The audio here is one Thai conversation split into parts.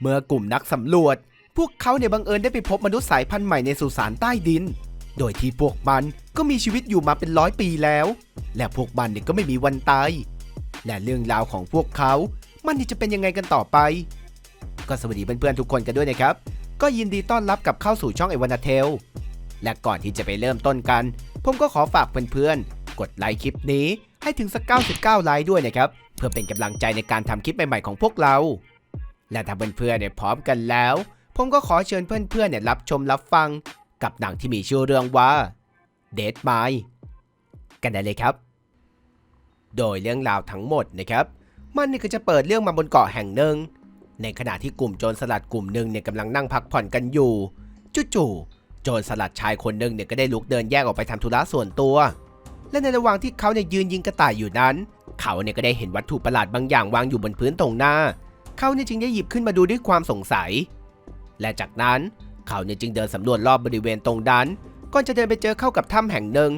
เมื่อกลุ่มนักสำรวจ พวกเขาเนี่ยบังเอิญได้ไปพบมนุษย์สายพันธุ์ใหม่ในสุสานใต้ดิน โดยที่พวกมันก็มีชีวิตอยู่มาเป็นร้อยปีแล้ว และพวกมันเนี่ยก็ไม่มีวันตาย และเรื่องราวของพวกเขา มันจะเป็นยังไงกันต่อไป ก็สวัสดีเพื่อนๆทุกคนกันด้วยนะครับ ก็ยินดีต้อนรับกับเข้าสู่ช่องไอวานาเทล และก่อนที่จะไปเริ่มต้นกัน ผมก็ขอฝากเพื่อนๆ กดไลค์คลิปนี้ให้ถึงสัก 99 ไลค์ด้วยนะครับ เพื่อเป็นกำลังใจในการทำคลิปใหม่ๆของพวกเรา และถ้าเพื่อนๆเนี่ยพร้อมกันแล้ว ผมก็ขอเชิญเพื่อนๆเนี่ยรับชมรับฟัง กับหนังที่มีชื่อเรื่องว่า Dead m i กันได้เลยครับ โดยเรื่องราวทั้งหมดนะครับ มันนี่ก็จะเปิดเรื่องมาบนเกาะแห่งหนึ่ง ในขณะที่กลุ่มโจรสลัดกลุ่มหนึ่งเนี่ยกำลังนั่งพักผ่อนกันอยู่จู่ๆโจรสลัดชายคนหนึ่งเนี่ยก็ได้ลุกเดินแยกออกไปทำธุระส่วนตัว และในระหว่างที่เขาเนี่ยยืนยิงกระต่ายอยู่นั้น เขาเนี่ยก็ได้เห็นวัตถุประหลาดบางอย่างวางอยู่บนพื้นตรงหน้า เขาเนี่ยจึงได้หยิบขึ้นมาดูด้วยความสงสัย และจากนั้นเขาเนี่ยจึงเดินสำรวจรอบบริเวณตรงนั้นก่อนจะเดินไปเจอเข้ากับถ้ำแห่งหนึ่ง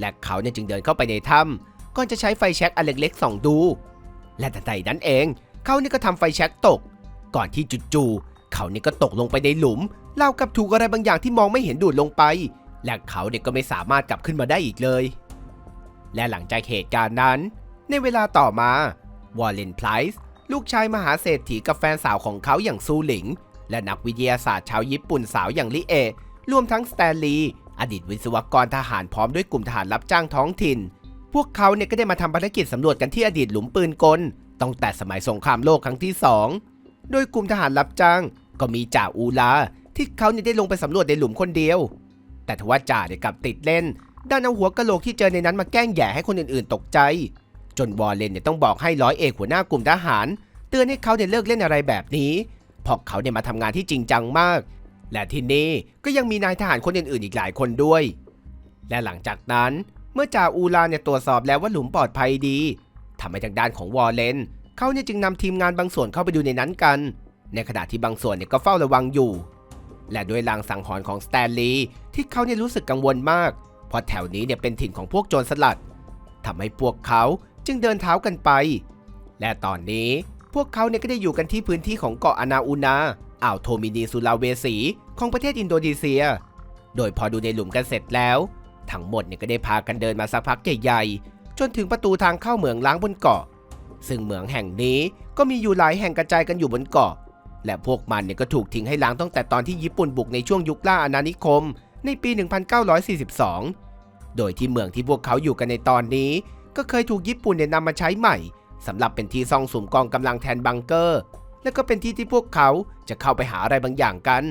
และเขาเนี่ยจึงเดินเข้าไปในถ้ำก่อนจะใช้ไฟแช็กอันเล็กๆส่องดู และทันใดนั้นเองเขาเนี่ยก็ทำไฟแช็กตก ก่อนที่จู่ๆเขาเนี่ยก็ตกลงไปในหลุมรากับถูกอะไรบางอย่างที่มองไม่เห็นดูดลงไป และเขาเนี่ยก็ไม่สามารถกลับขึ้นมาได้อีกเลย และหลังจากเหตุการณ์นั้น ในเวลาต่อมาวอลเลนไพรส์ ลูกชายมหาเศรษฐีกับแฟนสาวของเขาอย่างซูหลิง และนักวิทยาศาสตร์ชาวญี่ปุ่นสาวอย่างลิเอะรวมทั้งสแตนลีย์อดีตวิศวกรทหารพร้อมด้วยกลุ่มทหารรับจ้างท้องถิ่น พวกเขาเนี่ยก็ได้มาทำภารกิจสำรวจกันที่อดีตหลุมปืนกลตั้งแต่สมัยสงครามโลกครั้งที่สองโดยกลุ่มทหารรับจ้าง ก็มีจ่าอูลาที่เขาเนี่ยได้ลงไปสำรวจในหลุมคนเดียว แต่ทว่าจ่าเนี่ยกลับติดเล่นด้านเอาหัวกะโหลกที่เจอในนั้นมาแกล้งแย่ให้คนอื่นๆ ตกใจ จนวอลเลนเนี่ยต้องบอกให้ร้อยเอกหัวหน้ากลุ่มทหาร เตือนให้เขาเนี่ยเลิกเล่นอะไรแบบนี้เพราะเขาเนี่ยมาทำงานที่จริงจังมาก และที่นี่ก็ยังมีนายทหารคนอื่นๆอีกหลายคนด้วย และหลังจากนั้นเมื่อจ่าอูลาเนี่ยตรวจสอบแล้วว่าหลุมปลอดภัยดีทำให้ทางด้านของวอลเลนเขาเนี่ยจึงนำทีมงานบางส่วนเข้าไปดูในนั้นกัน ในขณะที่บางส่วนเนี่ยก็เฝ้าระวังอยู่ และด้วยลางสังหรณ์ของสแตนลีย์ที่เขาเนี่ยรู้สึกกังวลมาก เพราะแถวนี้เนี่ยเป็นถิ่นของพวกโจรสลัดทำให้พวกเขา จึงเดินเท้ากันไป และตอนนี้พวกเขาเนี่ยก็ได้อยู่กันที่พื้นที่ของเกาะอานาอูนาอ่าวโทมินีสุลาเวสีของประเทศอินโดนีเซีย โดยพอดูในหลุมกันเสร็จแล้ว ทั้งหมดเนี่ยก็ได้พากันเดินมาสักพักใหญ่ๆ จนถึงประตูทางเข้าเหมืองล้างบนเกาะ ซึ่งเหมืองแห่งนี้ก็มีอยู่หลายแห่งกระจายกันอยู่บนเกาะ และพวกมันเนี่ยก็ถูกทิ้งให้ล้างตั้งแต่ตอนที่ญี่ปุ่นบุกในช่วงยุคล่าอาณานิคม ในปี 1942 โดยที่เมืองที่พวกเขาอยู่กันในตอนนี้ ก็เคยถูกญี่ปุ่นเนี่ยนำมาใช้ใหม่สำหรับเป็นที่ซ่องสุมกองกำลังแทนบังเกอร์ และก็เป็นที่ที่พวกเขาจะเข้าไปหาอะไรบางอย่างกัน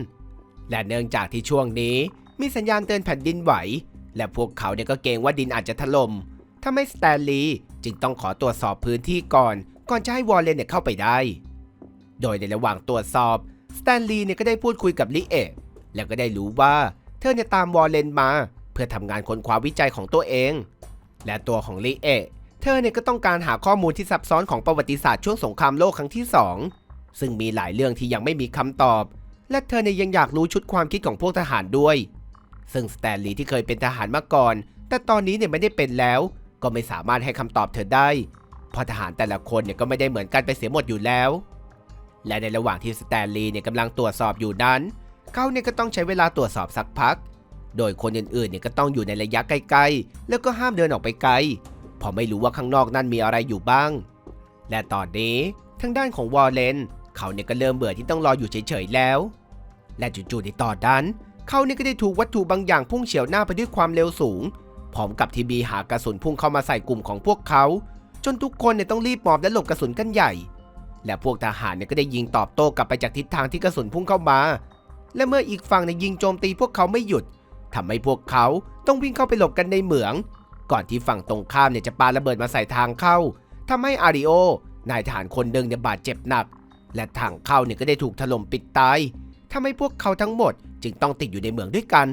และเนื่องจากที่ช่วงนี้มีสัญญาณเตือนแผ่นดินไหว และพวกเขาเนี่ยก็เกรงว่าดินอาจจะถล่มทำให้สแตนลีย์จึงต้องขอตรวจสอบพื้นที่ก่อน ก่อนจะให้วอลเลนเนี่ยเข้าไปได้ โดยในระหว่างตรวจสอบสแตนลีย์เนี่ยก็ได้พูดคุยกับลิเอะแล้วก็ได้รู้ว่าเธอเนี่ยตามวอลเลนมา เพื่อทำงานค้นคว้าวิจัยของตัวเอง และตัวของลิเอเธอเนี่ยก็ต้องการหาข้อมูลที่ซับซ้อนของประวัติศาสตร์ช่วงสงครามโลกครั้งที่ 2 ซึ่งมีหลายเรื่องที่ยังไม่มีคำตอบ และเธอเนี่ยยังอยากรู้ชุดความคิดของพวกทหารด้วย ซึ่งสแตนลีย์ที่เคยเป็นทหารมาก่อน แต่ตอนนี้เนี่ยไม่ได้เป็นแล้ว ก็ไม่สามารถให้คำตอบเธอได้ เพราะทหารแต่ละคนเนี่ยก็ไม่ได้เหมือนกันไปเสียหมดอยู่แล้ว และในระหว่างที่สแตนลีย์เนี่ยกำลังตรวจสอบอยู่นั้น เขาเนี่ยก็ต้องใช้เวลาตรวจสอบสักพัก โดยคนอื่นๆเนี่ยก็ต้องอยู่ในระยะใกล้ๆ แล้วก็ห้ามเดินออกไปไกลเพราะไม่รู้ว่าข้างนอกนั่นมีอะไรอยู่บ้าง และตอนนี้ทางด้านของวอลเลนเขาเนี่ยก็เริ่มเบื่อที่ต้องรออยู่เฉยๆแล้ว และจู่ๆในตอนนั้นเขาเนี่ยก็ได้ถูกวัตถุบางอย่างพุ่งเฉียวหน้าไปด้วยความเร็วสูง พร้อมกับทีบีหากระสุนพุ่งเข้ามาใส่กลุ่มของพวกเขา จนทุกคนเนี่ยต้องรีบหมอบและหลบกระสุนกันใหญ่ และพวกทหารเนี่ยก็ได้ยิงตอบโต้กลับไปจากทิศทางที่กระสุนพุ่งเข้ามา และเมื่ออีกฝั่งเนี่ยยิงโจมตีพวกเขาไม่หยุด ทำให้พวกเขาต้องวิ่งเข้าไปหลบกันในเหมือง ก่อนที่ฝั่งตรงข้ามเนี่ยจะปาระเบิดมาใส่ทางเข้าทำให้อาริโอนายทหารคนหนึ่งเนี่ยบาดเจ็บหนัก และทางเข้าเนี่ยก็ได้ถูกถล่มปิดตายทำให้พวกเขาทั้งหมดจึงต้องติดอยู่ในเหมืองด้วยกัน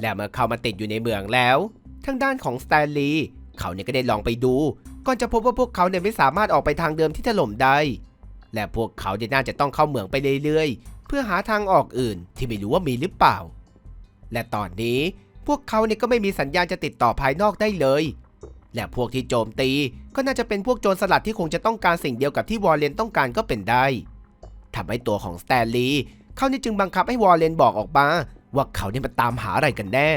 และเมื่อเข้ามาติดอยู่ในเมืองแล้วทางด้านของสแตนลีย์เขาเนี่ยก็ได้ลองไปดูก่อนจะพบว่าพวกเขาเนี่ยไม่สามารถออกไปทางเดิมที่ถล่มได้ และพวกเขาเนี่ยน่าจะต้องเข้าเมืองไปเรื่อยๆ เพื่อหาทางออกอื่นที่ไม่รู้ว่ามีหรือเปล่า และตอนนี้พวกเขาเนี่ยก็ไม่มีสัญญาณจะติดต่อภายนอกได้เลย และพวกที่โจมตีก็น่าจะเป็นพวกโจรสลัดที่คงจะต้องการสิ่งเดียวกับที่วอลเลนต้องการก็เป็นได้ทำให้ตัวของสแตนลีย์เขานี่จึงบังคับให้วอลเลนบอกออกมาว่าเขาเนี่ยมาตามหาอะไรกันแน่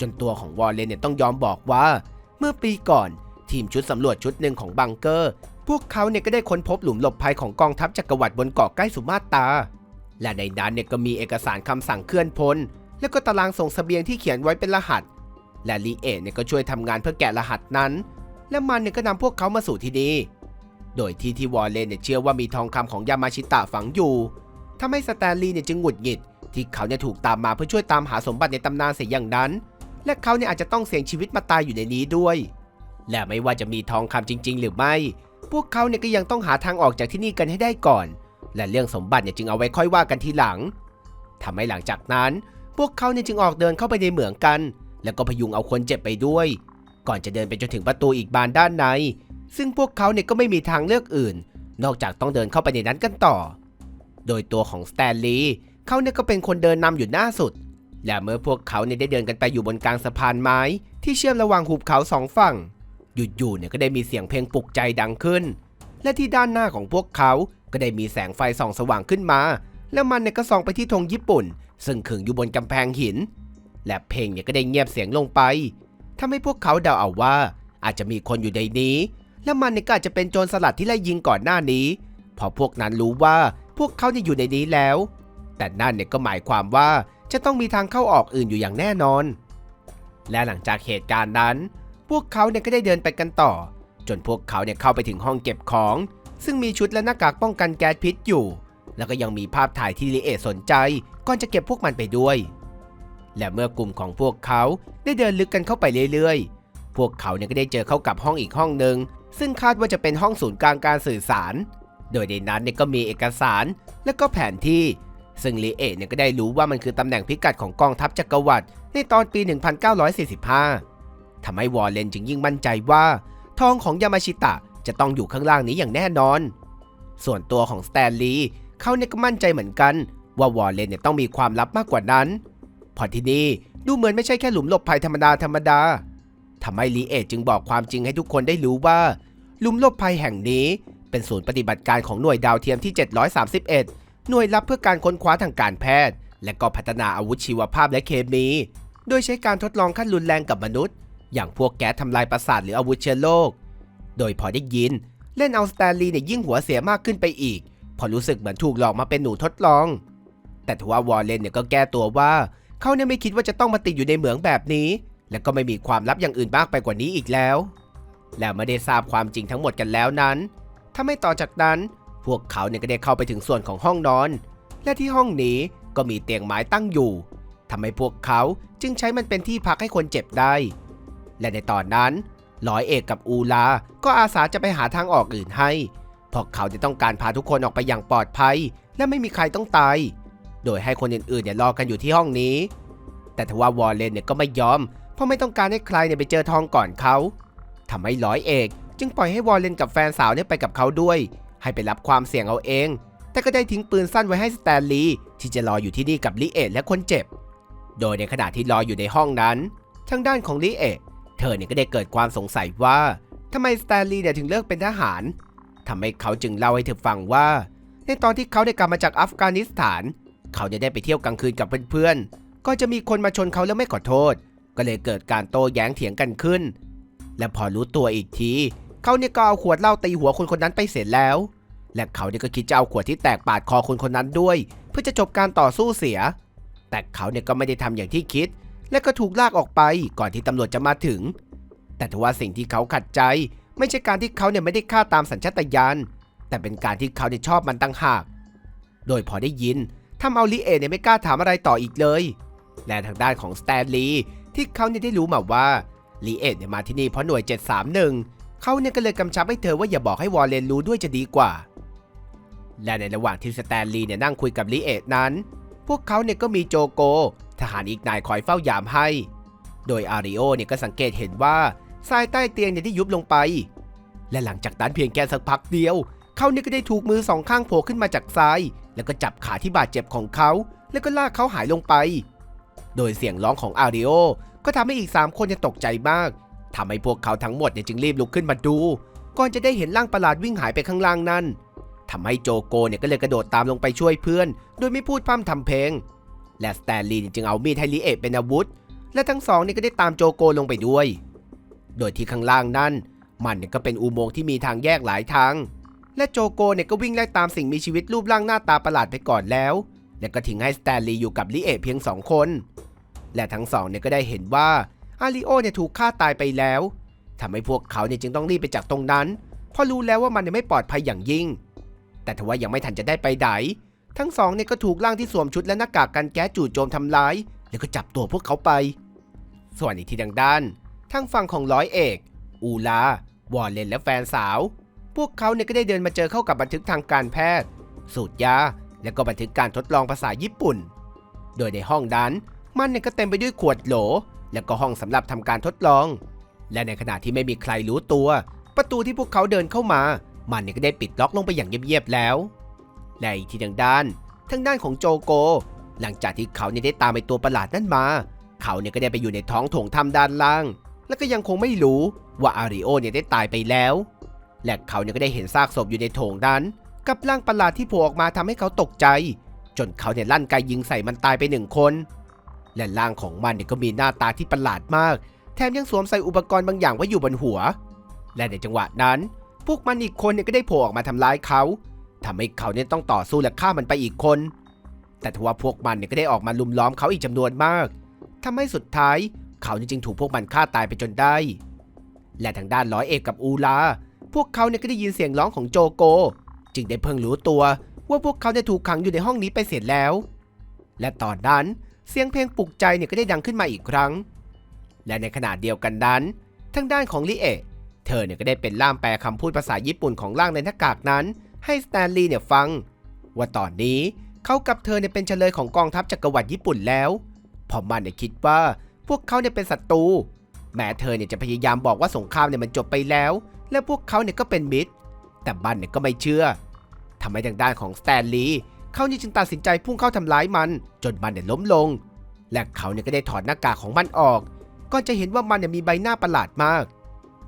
จนตัวของวอลเลนเนี่ยต้องยอมบอกว่า เมื่อปีก่อนทีมชุดสำรวจชุดหนึ่งของบังเกอร์ พวกเขาเนี่ยก็ได้ค้นพบหลุมหลบภัยของกองทัพจักรวรรดิบนเกาะใกล้สุมาตราและในนั้นเนี่ยก็มีเอกสารคำสั่งเคลื่อนพล แล้วก็ตารางส่งเสบียงที่เขียนไว้เป็นรหัส และลีเอเนี่ยก็ช่วยทำงานเพื่อแกะรหัสนั้น และมันเนี่ยก็นำพวกเขามาสู่ที่นี่โดยที่ที่วอลเลนเนี่ยเชื่อว่ามีทองคำของยามาชิตะฝังอยู่ทำให้สแตนลีย์เนี่ยจึงหงุดหงิด ที่เขาเนี่ยถูกตามมาเพื่อช่วยตามหาสมบัติในตำนานเสียอย่างนั้น และเขาเนี่ยอาจจะต้องเสี่ยงชีวิตมาตายอยู่ในนี้ด้วย และไม่ว่าจะมีทองคำจริง ๆ หรือไม่ พวกเขาเนี่ยก็ยังต้องหาทางออกจากที่นี่กันให้ได้ก่อน และเรื่องสมบัติเนี่ยจึงเอาไว้ค่อยว่ากันทีหลังทำให้หลังจากนั้น พวกเขาเนี่ยจึงออกเดินเข้าไปในเหมืองกัน แล้วก็พยุงเอาคนเจ็บไปด้วย ก่อนจะเดินไปจนถึงประตูอีกบานด้านใน ซึ่งพวกเขาเนี่ยก็ไม่มีทางเลือกอื่น นอกจากต้องเดินเข้าไปในนั้นกันต่อ โดยตัวของสแตนลีย์เขาเนี่ยก็เป็นคนเดินนำอยู่หน้าสุด และเมื่อพวกเขาเนี่ยได้เดินกันไปอยู่บนกลางสะพานไม้ ที่เชื่อมระหว่างหุบเขาสองฝั่งอยู่ๆเนี่ยก็ได้มีเสียงเพลงปลุกใจดังขึ้น และที่ด้านหน้าของพวกเขาก็ได้มีแสงไฟส่องสว่างขึ้นมา แล้วมันเนี่ยก็ส่องไปที่ธงญี่ปุ่น ซึ่งขึงอยู่บนกำแพงหิน และเพลงเนี่ยก็ได้เงียบเสียงลงไปทำให้พวกเขาเดาเอาว่า อาจจะมีคนอยู่ในนี้ และมันเนี่ยก็อาจจะเป็นโจรสลัดที่ไล่ยิงก่อนหน้านี้เพอพวกนั้นรู้ว่าพวกเขาเนี่ยอยู่ในนี้แล้ว แต่นั่นเนี่ยก็หมายความว่าจะต้องมีทางเข้าออกอื่นอยู่อย่างแน่นอน และหลังจากเหตุการณ์นั้น พวกเขาเนี่ยก็ได้เดินไปกันต่อ จนพวกเขาเนี่ยเข้าไปถึงห้องเก็บของ ซึ่งมีชุดและหน้ากากป้องกันแก๊สพิษอยู่ แล้วก็ยังมีภาพถ่ายที่ลิเอสนใจก่อนจะเก็บพวกมันไปด้วย และเมื่อกลุ่มของพวกเขาได้เดินลึกกันเข้าไปเรื่อยๆ พวกเขาเนี่ยก็ได้เจอเข้ากับห้องอีกห้องหนึ่งซึ่งคาดว่าจะเป็นห้องศูนย์กลางการสื่อสาร โดยในนั้นเนี่ยก็มีเอกสารและก็แผนที่ ซึ่งลีเอเนี่ยก็ได้รู้ว่ามันคือตำแหน่งพิกัดของกองทัพจักรวรรดิในตอนปี 1945 ทำให้วอลเลนจึงยิ่งมั่นใจว่าทองของยามาชิตะจะต้องอยู่ข้างล่างนี้อย่างแน่นอน ส่วนตัวของสแตนลีย์ เขาเนี่ยก็มั่นใจเหมือนกันว่าวอลเลนเนี่ยต้องมีความลับมากกว่านั้น พอที่นี่ดูเหมือนไม่ใช่แค่หลุมหลบภัยธรรมดาธรรมดาทำให้ลีเอตจึงบอกความจริงให้ทุกคนได้รู้ว่า หลุมหลบภัยแห่งนี้ เป็นศูนย์ปฏิบัติการของหน่วยดาวเทียมที่ 731 หน่วยลับเพื่อการค้นคว้าทางการแพทย์ และก็พัฒนาอาวุธชีวภาพและเคมี โดยใช้การทดลองขั้นรุนแรงกับมนุษย์ อย่างพวกแก๊สทำลายประสาทหรืออาวุธเชื้อโรคโดยพอได้ยิน เล่นเอาสแตนลีย์เนี่ยยิ่งหัวเสียมากขึ้นไปอีก พอรู้สึกเหมือนถูกหลอกมาเป็นหนูทดลอง แต่ทว่าวอลเลนเนี่ยก็แก้ตัวว่า เขาเนี่ยไม่คิดว่าจะต้องมาติดอยู่ในเหมืองแบบนี้ และก็ไม่มีความลับอย่างอื่นมากไปกว่านี้อีกแล้ว และไม่ได้ทราบความจริงทั้งหมดกันแล้วนั้น ถ้าไม่ต่อจากนั้น พวกเขาเนี่ยก็ได้เข้าไปถึงส่วนของห้องนอน และที่ห้องนี้ก็มีเตียงไม้ตั้งอยู่ทำให้พวกเขาจึงใช้มันเป็นที่พักให้คนเจ็บได้ และในตอนนั้นร้อยเอกกับอูลา ก็อาสาจะไปหาทางออกอื่นให้ พราะเขาจะต้องการพาทุกคนออกไปอย่างปลอดภัย และไม่มีใครต้องตาย โดยให้คนอื่นๆเนี่ยรอกันอยู่ที่ห้องนี้ แต่ทว่าวอลเลนเนี่ยก็ไม่ยอม เพราะไม่ต้องการให้ใครเนี่ยไปเจอทองก่อนเขาทำให้ร้อยเอก จึงปล่อยให้วอลเลนกับแฟนสาวเนี่ยไปกับเขาด้วย ให้ไปรับความเสี่ยงเอาเอง แต่ก็ได้ทิ้งปืนสั้นไว้ให้สแตนลีย์ที่จะรออยู่ที่นี่กับลิเอตและคนเจ็บ โดยในขณะที่รออยู่ในห้องนั้น ทางด้านของลิเอตเธอเนี่ยก็ได้เกิดความสงสัยว่าทำไมสแตนลีย์เนี่ยถึงเลือกเป็นทหาร ทำให้เขาจึงเล่าให้เธอฟังว่า ในตอนที่เขาได้กลับมาจากอัฟกานิสถาน เขาจะได้ไปเที่ยวกลางคืนกับเพื่อนๆ ก็จะมีคนมาชนเขาแล้วไม่ขอโทษ ก็เลยเกิดการโต้แย้งเถียงกันขึ้น และพอรู้ตัวอีกที เขาเนี่ยก็เอาขวดเหล้าตีหัวคนคนนั้นไปเสร็จแล้ว และเขาเนี่ยก็คิดจะเอาขวดที่แตกปาดคอคนคนนั้นด้วย เพื่อจะจบการต่อสู้เสีย แต่เขาเนี่ยก็ไม่ได้ทำอย่างที่คิด และก็ถูกลากออกไปก่อนที่ตำรวจจะมาถึง แต่ทว่าสิ่งที่เขาขัดใจ ไม่ใช่การที่เขาเนี่ยไม่ได้ฆ่าตามสัญชาตญาณแต่เป็นการที่เขาเนี่ยชอบมันตั้งหาก โดยพอได้ยินทำเอาลิเอเนี่ยไม่กล้าถามอะไรต่ออีกเลย และทางด้านของสแตนลีย์ที่เขาเนี่ยได้รู้มาว่าลีเอเนี่ยมาที่นี่เพราะหน่วย 731 เขาเนี่ยก็เลยกำชับให้เธอว่าอย่าบอกให้วอลเลนรู้ด้วยจะดีกว่า และในระหว่างที่สแตนลีย์เนี่ยนั่งคุยกับลีเอตนั้น พวกเขาเนี่ยก็มีโจโก ทหารอีกนายคอยเฝ้ายามให้ โดยอาริโอเนี่ยก็สังเกตเห็นว่า ทรายใต้เตียงเนี่ยได้ยุบลงไป และหลังจากนั้นเพียงแค่สักพักเดียว เขาเนี่ยก็ได้ถูกมือสองข้างโผล่ขึ้นมาจากทราย แล้วก็จับขาที่บาดเจ็บของเขา แล้วก็ลากเขาหายลงไป โดยเสียงร้องของอาริโอ ก็ทำให้อีก 3 คนจะตกใจมากทำให้พวกเขาทั้งหมดเนี่ยจึงรีบลุกขึ้นมาดู ก่อนจะได้เห็นร่างประหลาดวิ่งหายไปข้างล่างนั้นทำให้โจโกเนี่ยก็เลยกระโดดตามลงไปช่วยเพื่อน โดยไม่พูดพร่ำทำเพลง และสแตนลีย์จึงเอามีดให้ลิเอเป็นอาวุธ และทั้งสองเนี่ยก็ได้ตามโจโกลงไปด้วย โดยที่ข้างล่างนั้น มันเนี่ยก็เป็นอุโมงค์ที่มีทางแยกหลายทาง และโจโกเนี่ยก็วิ่งไล่ตามสิ่งมีชีวิตรูปร่างหน้าตาประหลาดไปก่อนแล้ว และก็ทิ้งให้สแตนลีย์อยู่กับลิเอะเพียงสองคน และทั้งสองเนี่ยก็ได้เห็นว่าอาริโอเนี่ยถูกฆ่าตายไปแล้วทำให้พวกเขาเนี่ยจึงต้องรีบไปจากตรงนั้น เพราะรู้แล้วว่ามันเนี่ยไม่ปลอดภัยอย่างยิ่ง แต่ทว่ายังไม่ทันจะได้ไปไหน ทั้งสองเนี่ยก็ถูกร่างที่สวมชุดและหน้ากากกันแก๊สจู่โจมทำร้าย แล้วก็จับตัวพวกเขาไป ส่วนอีกที่ดังด้าน ทางฝั่งของร้อยเอก อูลา วอลเลนและแฟนสาว พวกเขาเนี่ยก็ได้เดินมาเจอเข้ากับบันทึกทางการแพทย์ สูตรยา และก็บันทึกการทดลองภาษาญี่ปุ่น โดยในห้องนั้น มันเนี่ยก็เต็มไปด้วยขวดโหล และก็ห้องสำหรับทำการทดลอง และในขณะที่ไม่มีใครรู้ตัว ประตูที่พวกเขาเดินเข้ามา มันเนี่ยก็ได้ปิดล็อกลงไปอย่างเงียบๆแล้วและอีกที่ทางด้านทางด้านของโจโก หลังจากที่เขาเนี่ยได้ตามไปตัวประหลาดนั่นมา เขาเนี่ยก็ได้ไปอยู่ในท้องถงถ้ำด้านล่าง และก็ยังคงไม่รู้ว่าอาริโอเนี่ยได้ตายไปแล้ว และเขาเนี่ยก็ได้เห็นซากศพอยู่ในโถงนั้น กับร่างประหลาดที่โผล่ออกมาทำให้เขาตกใจ จนเขาเนี่ยลั่นไกยิงใส่มันตายไปหนึ่งคน และร่างของมันเนี่ยก็มีหน้าตาที่ประหลาดมาก แถมยังสวมใส่อุปกรณ์บางอย่างไว้อยู่บนหัว และในจังหวะนั้น พวกมันอีกคนเนี่ยก็ได้โผล่ออกมาทำร้ายเขาทำให้เขาเนี่ยต้องต่อสู้และฆ่ามันไปอีกคน แต่ทว่าพวกมันเนี่ยก็ได้ออกมาลุมล้อมเขาอีกจำนวนมากทำให้สุดท้าย เขาเนี่ยจึงถูกพวกมันฆ่าตายไปจนได้ และทางด้านร้อยเอกกับอูลา พวกเขาเนี่ยก็ได้ยินเสียงร้องของโจโก จึงได้เพิ่งรู้ตัวว่าพวกเขาเนี่ยถูกขังอยู่ในห้องนี้ไปเสร็จแล้ว และตอนนั้นเสียงเพลงปลุกใจเนี่ยก็ได้ดังขึ้นมาอีกครั้ง และในขณะเดียวกันนั้น ทางด้านของลิเอะเธอเนี่ยก็ได้เป็นล่ามแปลคำพูดภาษาญี่ปุ่นของร่างในหน้ากากนั้น ให้สแตนลีย์เนี่ยฟัง ว่าตอนนี้เขากับเธอเนี่ยเป็นเฉลยของกองทัพจักรวรรดิญี่ปุ่นแล้วเพอมันเนี่ยคิดว่า พวกเขาเนี่ยเป็นศัตรู แม้เธอเนี่ยจะพยายามบอกว่าสงครามเนี่ยมันจบไปแล้ว และพวกเขาเนี่ยก็เป็นมิตร แต่บันเนี่ยก็ไม่เชื่อทำให้ทางด้านของสแตนลีย์เขานี่จึงตัดสินใจพุ่งเข้าทำร้ายมัน จนมันเนี่ยล้มลง และเขาเนี่ยก็ได้ถอดหน้ากากของมันออก ก็จะเห็นว่ามันเนี่ยมีใบหน้าประหลาดมาก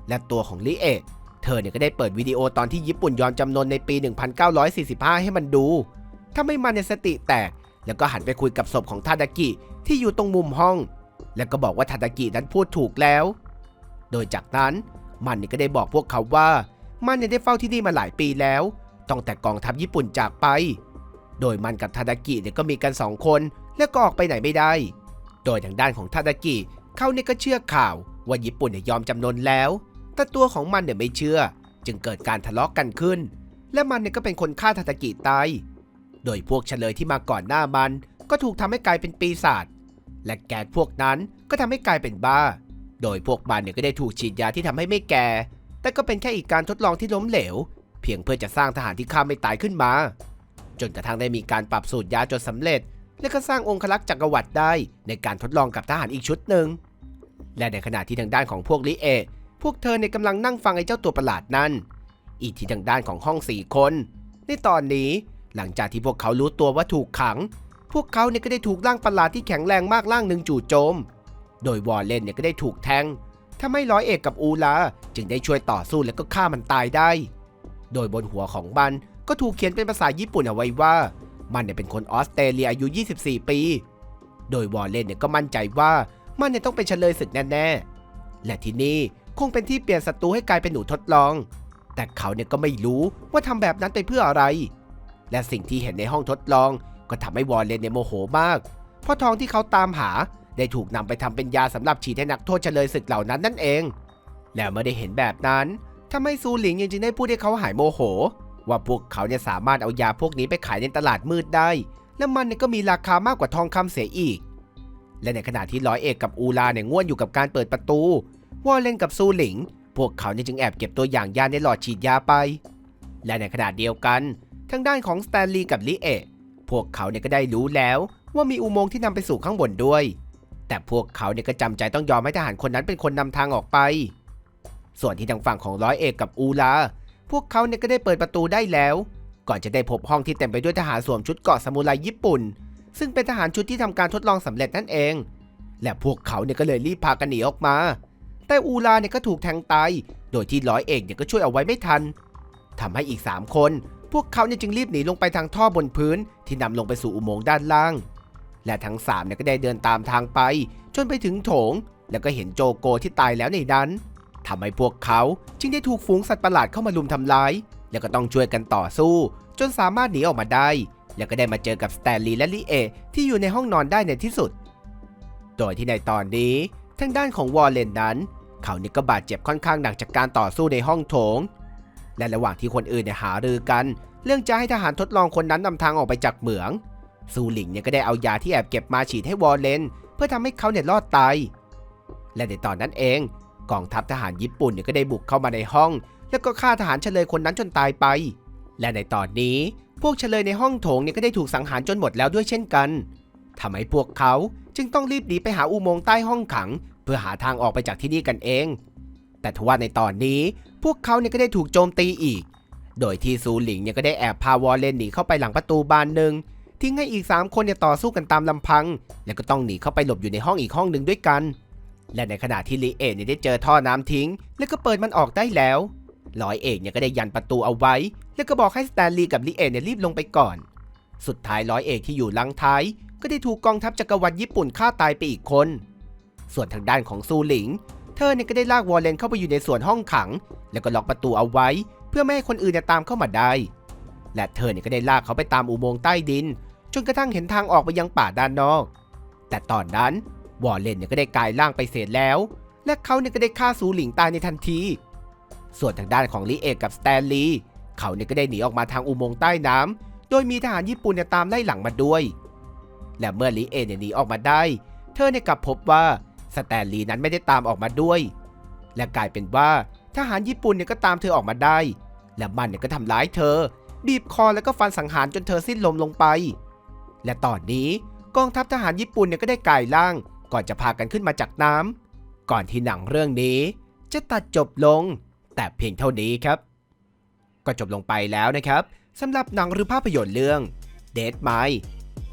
และตัวของลิเอะเธอเนี่ยก็ได้เปิดวิดีโอตอนที่ญี่ปุ่นยอมจำนนในปี 1945 ให้มันดูทำให้มันเนี่ยสติแตก แล้วก็หันไปคุยกับศพของทาดากิที่อยู่ตรงมุมห้อง แล้วก็บอกว่าทาดากินั้นพูดถูกแล้ว โดยจากนั้นมันก็ได้บอกพวกเขาว่ามันได้เฝ้าที่นี่มาหลายปีแล้วตั้งแต่กองทัพญี่ปุ่นจากไป โดยมันกับทาดากิเนี่ยก็มีกันสองคนแล้วก็ออกไปไหนไม่ได้ โดยทางด้านของทาดากิเขาเนี่ยก็เชื่อข่าวว่าญี่ปุ่นเนี่ยยอมจำนนแล้ว แต่ตัวของมันเนี่ยไม่เชื่อ จึงเกิดการทะเลาะกกันขึ้น และมันเนี่ยก็เป็นคนฆ่าทาดากิตาย โดยพวกเฉลยที่มาก่อนหน้ามันก็ถูกทำให้กลายเป็นปีศาจ และแก๊สพวกนั้นก็ทำให้กลายเป็นบ้า โดยพวกมันเนี่ยก็ได้ถูกฉีดยาที่ทำให้ไม่แก่ แต่ก็เป็นแค่อีกการทดลองที่ล้มเหลว เพียงเพื่อจะสร้างทหารที่ฆ่าไม่ตายขึ้นมา จนกระทั่งได้มีการปรับสูตรยาจนสำเร็จ และก็สร้างองคลักษ์จักรวรรดิได้ในการทดลองกับทหารอีกชุดหนึ่ง และในขณะที่ทางด้านของพวกลิเอะพวกเธอในกำลังนั่งฟังไอ้เจ้าตัวประหลาดนั้นอีกที่ทางด้านของห้องสี่คน ในตอนนี้หลังจากที่พวกเขารู้ตัวว่าถูกขัง พวกเขาเนี่ยก็ได้ถูกร่างประหลาดที่แข็งแรงมากร่างหนึ่งจู่โจม โดยวอลเลนเนี่ยก็ได้ถูกแทงทำให้ร้อยเอกกับอูลาจึงได้ช่วยต่อสู้และก็ฆ่ามันตายได้ โดยบนหัวของมันก็ถูกเขียนเป็นภาษาญี่ปุ่นเอาไว้ว่า มันเนี่ยเป็นคนออสเตรเลียอายุ 24 ปี โดยวอลเลนเนี่ยก็มั่นใจว่ามันเนี่ยต้องเป็นเฉลยศึกแน่ๆ และที่นี่คงเป็นที่เปลี่ยนศัตรูให้กลายเป็นหนูทดลอง แต่เขาเนี่ยก็ไม่รู้ว่าทำแบบนั้นไปเพื่ออะไร และสิ่งที่เห็นในห้องทดลอง ก็ทำให้วอลเลนเนี่ยโมโหมาก เพราะทองที่เขาตามหาได้ถูกนำไปทำเป็นยาสำหรับฉีดให้นักโทษเฉลยศึกเหล่านั้นนั่นเอง แล้วเมื่อได้เห็นแบบนั้นทำให้ซูหลิงยังจึงได้พูดให้เขาหายโมโห ว่าพวกเขาเนี่ยสามารถเอายาพวกนี้ไปขายในตลาดมืดได้ และมันเนี่ยก็มีราคามากกว่าทองคำเสียอีก และในขณะที่ร้อยเอกกับอูลาเนี่ยง่วนอยู่กับการเปิดประตู วอลเลนกับซูหลิง พวกเขาเนี่ยจึงแอบเก็บตัวอย่างยาในหลอดฉีดยาไป และในขณะเดียวกัน ทางด้านของสแตนลีย์กับลิเอะ พวกเขาเนี่ยก็ได้รู้แล้วว่ามีอุโมงค์ที่นำไปสู่ข้างบนด้วย แต่พวกเขาเนี่ยก็จำใจต้องยอมให้ทหารคนนั้นเป็นคนนำทางออกไป ส่วนที่ทางฝั่งของร้อยเอกกับอูลา พวกเขาเนี่ยก็ได้เปิดประตูได้แล้ว ก่อนจะได้พบห้องที่เต็มไปด้วยทหารสวมชุดเกาะซามูไรญี่ปุ่น ซึ่งเป็นทหารชุดที่ทำการทดลองสำเร็จนั่นเอง และพวกเขาเนี่ยก็เลยรีบพากันหนีออกมา แต่อูลาเนี่ยก็ถูกแทงตาย โดยที่ร้อยเอกเนี่ยก็ช่วยเอาไว้ไม่ทันทำให้อีก3คน พวกเขาเนี่ยจึงรีบหนีลงไปทางท่อบนพื้น ที่นำลงไปสู่อุโมงค์ด้านล่าง และทั้งสามเนี่ยก็ได้เดินตามทางไป จนไปถึงโถง แล้วก็เห็นโจโกที่ตายแล้วในนั้นทำให้พวกเขาจึงได้ถูกฝูงสัตว์ประหลาดเข้ามาลุมทำร้าย แล้วก็ต้องช่วยกันต่อสู้ จนสามารถหนีออกมาได้ แล้วก็ได้มาเจอกับสแตนลีย์และลิเอที่อยู่ในห้องนอนได้ในที่สุด โดยที่ในตอนนี้ทางด้านของวอลเลนนั้น เขานี่ก็บาดเจ็บค่อนข้างหนักจากการต่อสู้ในห้องโถง และระหว่างที่คนอื่นเนี่ยหารือกัน เรื่องจะให้ทหารทดลองคนนั้นนำทางออกไปจากเหมือง ซูหลิงเนี่ยก็ได้เอายาที่แอบเก็บมาฉีดให้วอลเลน เพื่อทำให้เขาเนี่ยรอดตาย และในตอนนั้นเอง กองทัพทหารญี่ปุ่นเนี่ยก็ได้บุกเข้ามาในห้อง แล้วก็ฆ่าทหารเฉลยคนนั้นจนตายไป และในตอนนี้ พวกเฉลยในห้องโถงเนี่ยก็ได้ถูกสังหารจนหมดแล้วด้วยเช่นกันทำให้พวกเขาจึงต้องรีบหนีไปหาอุโมงค์ใต้ห้องขัง เพื่อหาทางออกไปจากที่นี่กันเอง แต่ทว่าในตอนนี้ วกเขาเนี่ยก็ได้ถูกโจมตีอีก โดยที่ซูหลิงเนี่ยก็ได้แอบพาวอลเลนหนีเข้าไปหลังประตูบานหนึ่งทิ้งให้อีก 3 คนเนี่ยต่อสู้กันตามลำพัง แล้วก็ต้องหนีเข้าไปหลบอยู่ในห้องอีกห้องหนึ่งด้วยกัน และในขณะที่ลีเอกเนี่ยได้เจอท่อน้ำทิ้ง แล้วก็เปิดมันออกได้แล้วร้อยเอกเนี่ยก็ได้ยันประตูเอาไว้ แล้วก็บอกให้สแตนลีย์กับลีเอกเนี่ยรีบลงไปก่อน สุดท้ายร้อยเอกที่อยู่ลังท้าย ก็ได้ถูกกองทัพจักรวรรดิญี่ปุ่นฆ่าตายไปอีกคน ส่วนทางด้านของซูหลิง เธอเนี่ยก็ได้ลากวอลเลนเข้าไปอยู่ในส่วนห้องขัง แล้วก็ล็อกประตูเอาไว้ เพื่อไม่ให้คนอื่นเนี่ยตามเข้ามาได้ และเธอเนี่ยก็ได้ลากเขาไปตามอุโมงค์ใต้ดิน จนกระทั่งเห็นทางออกไปยังป่าด้านนอก แต่ตอนนั้นวอลเลนเนี่ยก็ได้กลายร่างไปเสร็จแล้ว และเขาเนี่ยก็ได้ฆ่าซูหลิงตายในทันที ส่วนทางด้านของลีเอกกับสแตนลีย์เขาเนี่ยก็ได้หนีออกมาทางอุโมงค์ใต้น้ำโดยมีทหารญี่ปุ่นเนี่ยตามไล่หลังมาด้วย และเมื่อลีเอกเนี่ยหนีออกมาได้ เธอเนี่ยกลับพบว่า สแตนลีย์นั้นไม่ได้ตามออกมาด้วย และกลายเป็นว่าทหารญี่ปุ่นเนี่ยก็ตามเธอออกมาได้ และมันเนี่ยก็ทำร้ายเธอ บีบคอแล้วก็ฟันสังหารจนเธอสิ้นลมลงไป และตอนนี้กองทัพทหารญี่ปุ่นเนี่ยก็ได้กลายร่าง ก่อนจะพากันขึ้นมาจากน้ำก่อนที่หนังเรื่องนี้ จะตัดจบลง แต่เพียงเท่านี้ครับ ก็จบลงไปแล้วนะครับสำหรับหนังหรือภาพยนตร์เรื่อง Dead m i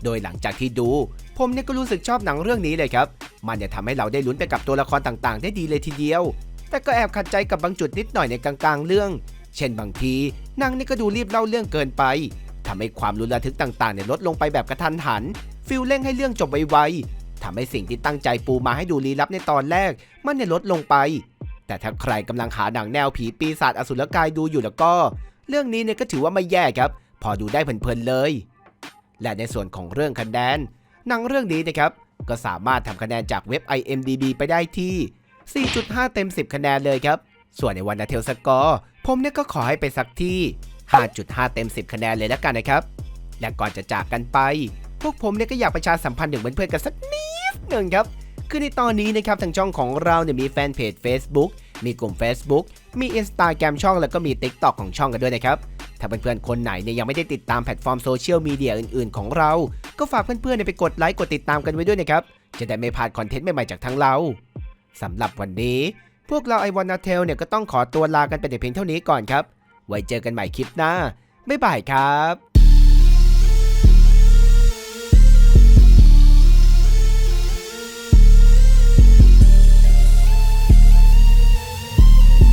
โดยหลังจากที่ดู ผมเนี่ยก็รู้สึกชอบหนังเรื่องนี้เลยครับ มันจะทำให้เราได้ลุ้นไปกับตัวละครต่างๆ ได้ดีเลยทีเดียว แต่ก็แอบขัดใจกับบางจุดนิดหน่อยในกลางๆ เรื่อง เช่นบางทีนังนี่ก็ดูรีบเล่าเรื่องเกินไปทำให้ความรุนระทึกต่างๆเนี่ยลดลงไปแบบกระทันหัน ฟิลเร่งให้เรื่องจบไวๆทำให้สิ่งที่ตั้งใจปูมาให้ดูลี้ลับในตอนแรก มันเนี่ยลดลงไป แต่ถ้าใครกำลังหาหนังแนวผีปีศาจอสุรกายดูอยู่แล้วก็ เรื่องนี้เนี่ยก็ถือว่าไม่แย่ครับ พอดูได้เพลินๆเลย และในส่วนของเรื่องคะแนน หนังเรื่องนี้นะครับ ก็สามารถทำคะแนนจากเว็บ IMDB ไปได้ที่ 4.5 เต็ม 10 คะแนนเลยครับ ส่วนในวันนาเทลสกอร์ผมเนี่ยก็ขอให้ไปสักที่ 5.5 เต็ม 10 คะแนนเลยแล้วกันนะครับ และก่อนจะจากกันไป พวกผมเนี่ยก็อยากประชาสัมพันธ์ถึงเพื่อนๆกันสักนิดหนึ่งครับคือในตอนนี้นะครับทางช่องของเราเนี่ยมีแฟนเพจ Facebook มีกลุ่ม Facebook มี Instagram ช่องแล้วก็มี TikTok ของช่องกันด้วยนะครับ ถ้าเพื่อนๆคนไหนเนี่ยยังไม่ได้ติดตามแพลตฟอร์มโซเชียลมีเดียอื่นๆ ของเรา ก็ฝากเพื่อนๆไปกดไลค์กดติดตามกันไว้ด้วยนะครับ จะได้ไม่พลาดคอนเทนต์ใหม่ๆจากทางเราสำหรับวันนี้ พวกเราไอวอนาเทลเนี่ยก็ต้องขอตัวลากันไปแต่เพียงเท่านี้ก่อนครับ ไว้เจอกันใหม่คลิปหน้าบ๊ายบายครับ